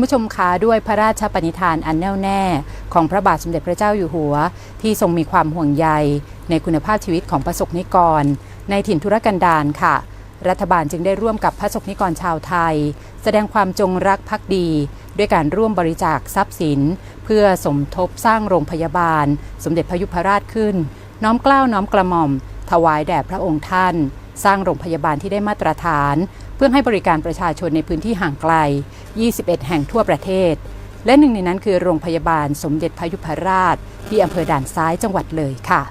คุณผู้ชมคะด้วยพระราชปณิธานอันแน่วแน่ ของพระบาทสมเด็จพระเจ้าอยู่หัว ที่ทรงมีความห่วงใย ในคุณภาพชีวิตของประสบนิกร ในถิ่นธุรกันดารค่ะ รัฐบาลจึงได้ร่วมกับพระสงฆ์นิกรชาวไทย แสดงความจงรักภักดี ด้วยการร่วมบริจาคทรัพย์สิน เพื่อสมทบสร้างโรงพยาบาล สมเด็จพระยุพราชขึ้น น้อมเกล้าน้อมกระหม่อม ถวายแด่พระองค์ท่าน สร้างโรงพยาบาลที่ได้มาตรฐาน เพื่อให้บริการประชาชนในพื้นที่ห่างไกล 21 แห่งทั่วประเทศ และหนึ่งในนั้นคือโรงพยาบาลสมเด็จพยุพราช ที่อำเภอด่านซ้ายจังหวัดเลยค่ะ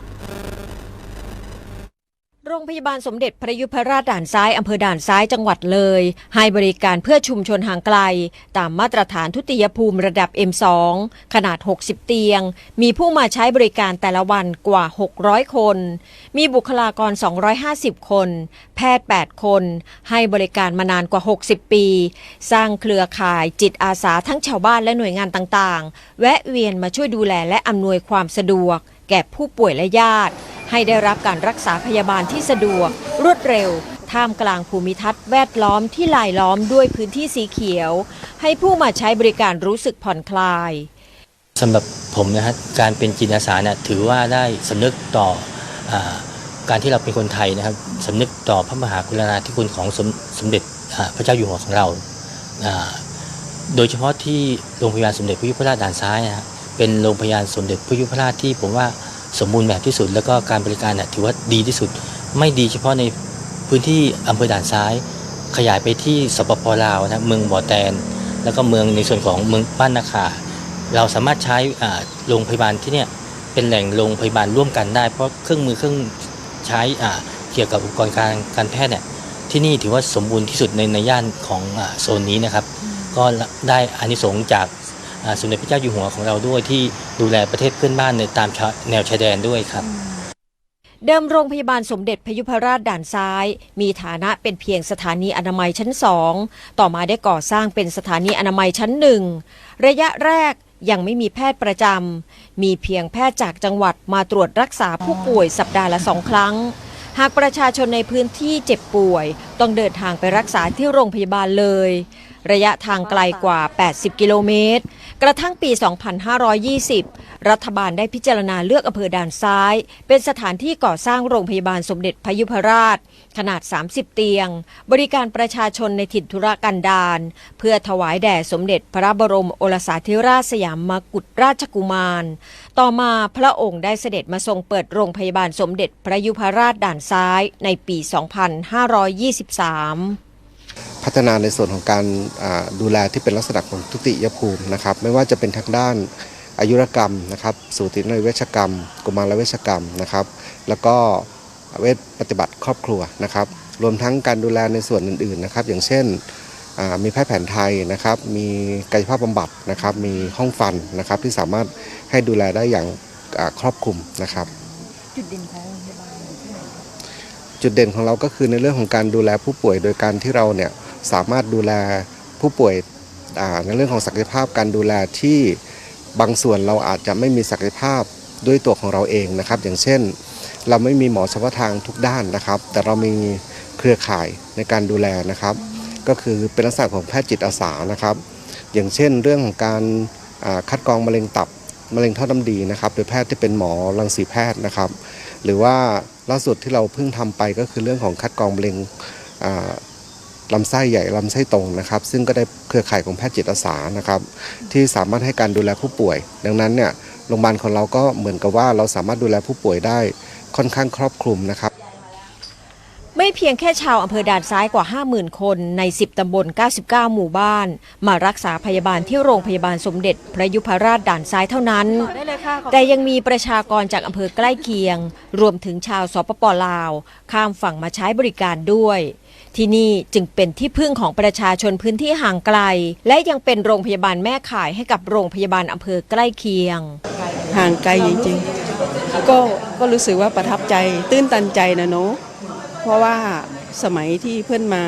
โรงพยาบาลสมเด็จพระยุพราชด่านซ้ายอำเภอด่านซ้ายจังหวัดเลย ให้บริการเพื่อชุมชนห่างไกล ตามมาตรฐานทุติยภูมิระดับ M2 ขนาด 60 เตียง มีผู้มาใช้บริการแต่ละวันกว่า 600 คน มีบุคลากร 250 คน แพทย์ 8 คน ให้บริการมานานกว่า 60 ปี สร้างเครือข่ายจิตอาสาทั้งชาวบ้านและหน่วยงานต่างๆ แวะเวียนมาช่วยดูแลและอำนวยความสะดวก แก่ผู้ป่วยและญาติ ให้ได้รับการรักษาพยาบาลที่สะดวก รวดเร็ว ท่ามกลางภูมิทัศน์แวดล้อมที่ลายล้อมด้วยพื้นที่สีเขียว ให้ผู้มาใช้บริการรู้สึกผ่อนคลายสำหรับผมนะฮะการเป็นจิตอาสาเนี่ยถือว่าได้สำนึกต่ออการที่เราเป็นคนไทยนะครับสำนึกต่อพระมหากรุณาธิคุณของสมสมเด็จพระเจ้าอยู่หัวของเรา โดยเฉพาะที่โรงพยาบาลสมเด็จพระยุพราชด่านซ้ายนะฮะ เป็นโรงพยาบาลสมเด็จพระยุพราชที่ผมว่าสมบูรณ์แบบที่สุด แล้วก็การบริการเนี่ยถือว่าดีที่สุด ไม่ดีเฉพาะในพื้นที่อำเภอด่านซ้าย ขยายไปที่สปปลาวนะเมืองบ่อแตน แล้วก็เมืองในส่วนของเมืองบ้านนาคาเราสามารถใช้โรงพยาบาลที่เนี่ยเป็นแหล่งโรงพยาบาลร่วมกันได้ เพราะเครื่องมือเครื่องใช้เกี่ยวกับอุปกรณ์การการแพทย์เนี่ยที่นี่ถือว่าสมบูรณ์ที่สุดในในย่านของโซนนี้นะครับ ก็ได้อานิสงส์จาก สมเด็จพระเจ้าอยู่หัวของเราด้วยที่ดูแลประเทศเพื่อนบ้านในตามแนวชายแดนด้วยครับเดิมโรงพยาบาลสมเด็จพยุพราชด่านซ้าย มีฐานะเป็นเพียงสถานีอนามัยชั้นสองต่อมาได้ก่อสร้างเป็นสถานีอนามัยชั้นหนึ่งระยะแรกยังไม่มีแพทย์ประจำมีเพียงแพทย์จากจังหวัดมาตรวจรักษาผู้ป่วยสัปดาห์ละสองครั้ง หากประชาชนในพื้นที่เจ็บป่วย ต้องเดินทางไปรักษาที่โรงพยาบาลเลย ระยะทางไกลกว่า 80 กิโลเมตร กระทั่งปี 2520 รัฐบาลได้พิจารณาเลือกอำเภอด่านซ้าย เป็นสถานที่ก่อสร้างโรงพยาบาลสมเด็จพยุพราช ขนาด 30 เตียง บริการประชาชนในถิ่นธุรกันดารเพื่อถวายแด่สมเด็จพระบรมโอรสาธิราชสยามมกุฎราชกุมาร ต่อมาพระองค์ได้เสด็จมาทรงเปิดโรงพยาบาลสมเด็จพระยุพราชด่านซ้ายในปี 2523 พัฒนาในส่วนของการดูแลที่เป็นลักษณะของทุติยภูมินะครับ ไม่ว่าจะเป็นทางด้านอายุรกรรมนะครับ สูตินเวชกรรม กุมารเวชกรรมนะครับ แล้วก็เวชปฏิบัติครอบครัวนะครับ รวมทั้งการดูแลในส่วนอื่นๆนะครับ อย่างเช่นมีแพทย์แผนไทยนะครับ มีกายภาพบำบัดนะครับ มีห้องฟันนะครับที่สามารถให้ดูแลได้อย่างครอบคลุมนะครับ จุดเด่นของโรงพยาบาล จุดเด่นของเราก็คือในเรื่องของการดูแลผู้ป่วยโดยการที่เราเนี่ยสามารถดูแลผู้ป่วยในเรื่องของศักยภาพการดูแลที่บางส่วนเราอาจจะไม่มีศักยภาพด้วยตัวของเราเองนะครับ อย่างเช่น เราไม่มีหมอเฉพาะทางทุกด้านนะครับ แต่เรามีเครือข่ายในการดูแลนะครับ ก็คือเป็นลักษณะของแพทย์จิตอาสานะครับ อย่างเช่น เรื่องของการคัดกรองมะเร็งตับมะเร็งท่อน้ำดีนะครับ โดยแพทย์ที่เป็นหมอรังสีแพทย์นะครับ หรือว่า ล่าสุดที่เราเพิ่งทำไปก็คือเรื่องของคัดกรองมะเร็งลำไส้ใหญ่ลำไส้ตรงนะครับ ซึ่งก็ได้เครือข่ายของแพทย์จิตอาสานะครับที่สามารถให้การดูแลผู้ป่วย ดังนั้นเนี่ยโรงพยาบาลของเราก็เหมือนกับว่าเราสามารถดูแลผู้ป่วยได้ค่อนข้างครอบคลุมนะครับ เพียงแค่ชาวอำเภอด่านซ้ายกว่า 50,000 คนใน 10 ตำบล 99 หมู่บ้าน มารักษาพยาบาลที่โรงพยาบาลสมเด็จพระยุพราชด่านซ้ายเท่านั้น แต่ยังมีประชากรจากอำเภอใกล้เคียง รวมถึงชาวสปปลาว ข้ามฝั่งมาใช้บริการด้วย ที่นี่จึงเป็นที่พึ่งของประชาชนพื้นที่ห่างไกล และยังเป็นโรงพยาบาลแม่ข่ายให้กับโรงพยาบาลอำเภอใกล้เคียง ห่างไกลจริงๆก็ก็รู้สึกว่าประทับใจตื้นตันใจนะเนาะ เพราะว่าสมัยที่เพื่อนมา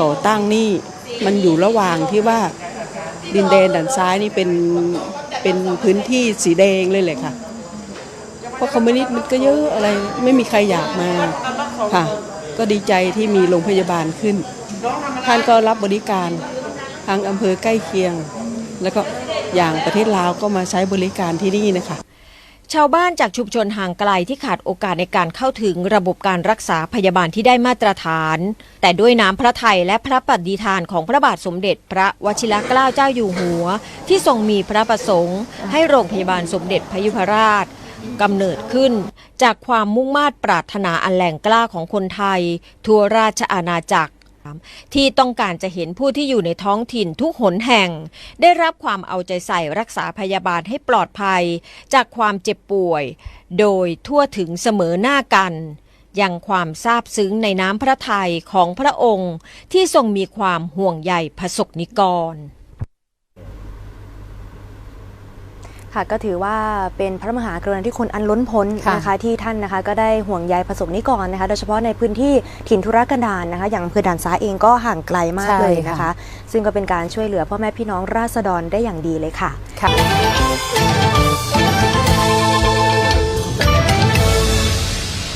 ก่อตั้งนี่มันอยู่ระหว่างที่ว่าดินแดนด้านซ้ายนี่เป็นเป็นพื้นที่สีแดงเลยแหละค่ะ เพราะคอมมิวนิสต์มันก็เยอะอะไรไม่มีใครอยากมาค่ะ ก็ดีใจที่มีโรงพยาบาลขึ้น ท่านก็รับบริการทางอำเภอใกล้เคียง แล้วก็อย่างประเทศลาวก็มาใช้บริการที่นี่นะคะ ชาวบ้านจากชุมชนห่างไกลที่ขาดโอกาสในการเข้าถึงระบบการรักษาพยาบาลที่ได้มาตรฐาน แต่ด้วยน้ำพระทัยและพระปฏิทานของพระบาทสมเด็จพระวชิรเกล้าเจ้าอยู่หัว ที่ทรงมีพระประสงค์ ให้โรงพยาบาลสมเด็จพยุพราชกำเนิดขึ้นจากความมุ่งมา่ปรารถนาอันแหลงกล้าของคนไทย ทั่วราชอาณาจักร ที่ต้องการจะเห็นผู้ที่อยู่ในท้องถิ่นทุกหนแห่ง ได้รับความเอาใจใส่รักษาพยาบาลให้ปลอดภัย จากความเจ็บป่วย โดยทั่วถึงเสมอหน้ากันยังความซาบซึ้งในน้ำพระทัยของพระองค์ที่ทรงมีความห่วงใยพระสกนิกร ค่ะก็ถือว่าเป็นพระมหากรุณาธิคุณอันล้นพ้นค่ะนะคะที่ท่านนะคะก็ได้ห่วงใยประสบนิกรนะคะโดยเฉพาะในพื้นที่ถิ่นธุรกันดารนะคะอย่างอำเภอด่านซ้ายเองก็ห่างไกลมากใช่เลยนะคะค่ะซึ่งก็เป็นการช่วยเหลือพ่อแม่พี่น้องราษฎรได้อย่างดีเลยค่ะค่ะ